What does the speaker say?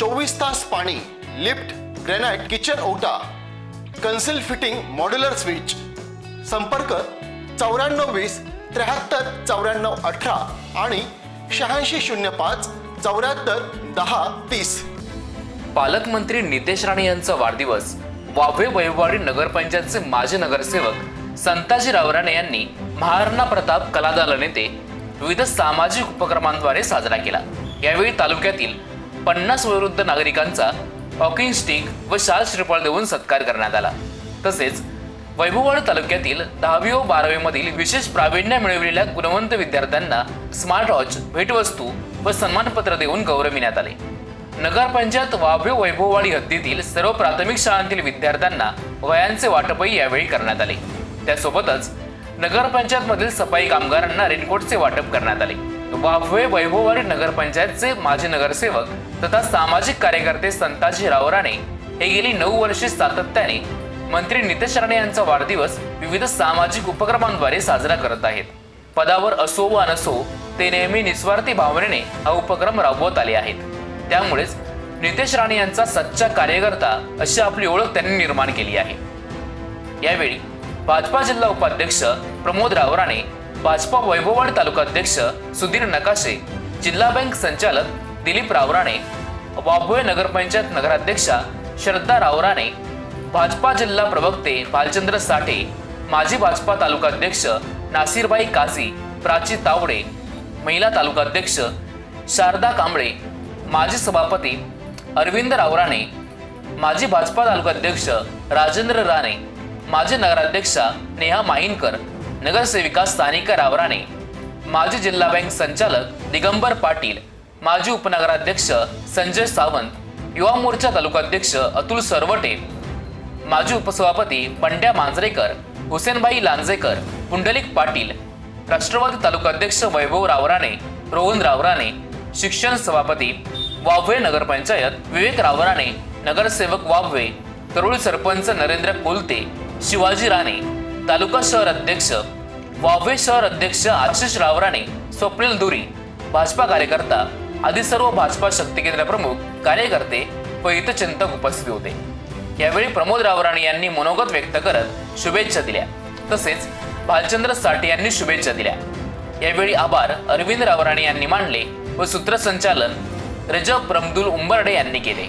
चोवीस तास पाणी लिफ्ट ग्रेनाइट किचन ओटा कन्सिल फिटिंग मॉड्युलर स्विच. संपर्क चौऱ्याण्णव वीस त्र्याहत्तर चौऱ्याण्णव अठरा आणि शहाऐंशी शून्य पाच चौऱ्याहत्तर दहा तीस. पालकमंत्री नितेश राणे यांचा वाढदिवस. वाभे वैभवाडी नगरपंचायतचे माजी नगरसेवक संताजीराव राणे यांनी महाराणा प्रताप कलादाल नेते विविध सामाजिक उपक्रमांद्वारे साजरा केला. यावेळी तालुक्यातील पन्नास वयोवृद्ध नागरिकांचा हॉकिंग स्टिक व शाल श्रीफळ देऊन सत्कार करण्यात आला. तसेच वैभववाडी तालुक्यातील दहावी व बारावी मधील विशेष प्रावीण्य मिळविलेल्या गुणवंत विद्यार्थ्यांना स्मार्ट वॉच भेटवस्तू व सन्मानपत्र देऊन गौरविण्यात आले. नगरपंचायत वाभे वैभववाडी हद्दीतील सर्व प्राथमिक शाळांतील विद्यार्थ्यांना वयांचे वाटपही यावेळी करण्यात आले. त्यासोबतच नगरपंचायतमधील सफाई कामगारांना रेनकोटचे वाटप करण्यात आले. वाफवे वैभववाडी नगरपंचायतचे माजी नगरसेवक तथा सामाजिक कार्यकर्ते संताजी रावराणे हे गेली नऊ वर्षे सातत्याने मंत्री नितेश राणे यांचा वाढदिवस विविध सामाजिक उपक्रमांद्वारे साजरा करत आहेत. पदावर असो वा नसो ते नेहमी निस्वार्थी भावनेने हा उपक्रम राबवत आले आहेत. त्यामुळेच नितेश राणे यांचा सच्चा कार्यकर्ता अशी आपली ओळख त्यांनी निर्माण केली आहे. यावेळी भाजपा जिल्हा उपाध्यक्ष प्रमोद रावराणे भाजपा वैभववाड तालुका अध्यक्ष सुधीर नकाशे जिल्हा बँक संचालक दिलीप रावराणे वाभोळे नगरपंचायत नगराध्यक्षा श्रद्धा रावराणे भाजपा जिल्हा प्रवक्ते भालचंद्र साठे माजी भाजपा तालुकाध्यक्ष नासिरबाई काझी प्राची तावडे महिला तालुकाध्यक्ष शारदा कांबळे माजी सभापती अरविंद रावराणे माजी भाजपा तालुकाध्यक्ष राजेंद्र राणे माजी नगराध्यक्षा नेहा माहीनकर नगरसेविका सानिका रावराणे माजी जिल्हा बँक संचालक दिगंबर पाटील माजी उपनगराध्यक्ष संजय सावंत युवा मोर्चा तालुकाध्यक्ष अतुल सरवटे माजी उपसभापती पंड्या मांजरेकर हुसेनबाई लांजेकर पुंडलिक पाटील राष्ट्रवादी तालुकाध्यक्ष वैभव रावराने रोहन रावराणे शिक्षण सभापती वाभवे नगरपंचायत विवेक रावराणे नगरसेवक वाभवे तरुळ सरपंच नरेंद्र कोलते शिवाजी राणे तालुका शहर अध्यक्ष वावे शहर अध्यक्ष आशिष रावराणे स्वप्नील दुरी भाजपा कार्यकर्ता आदी सर्व भाजपा शक्ती केंद्र प्रमुख कार्यकर्ते व हितचिंतक उपस्थित होते. यावेळी प्रमोद रावराणे यांनी मनोगत व्यक्त करत शुभेच्छा दिल्या. तसेच भालचंद्र साठे यांनी शुभेच्छा दिल्या. यावेळी आभार अरविंद रावराणे यांनी मांडले व सूत्रसंचालन रजब प्रमदुल उंबर्डे यांनी केले.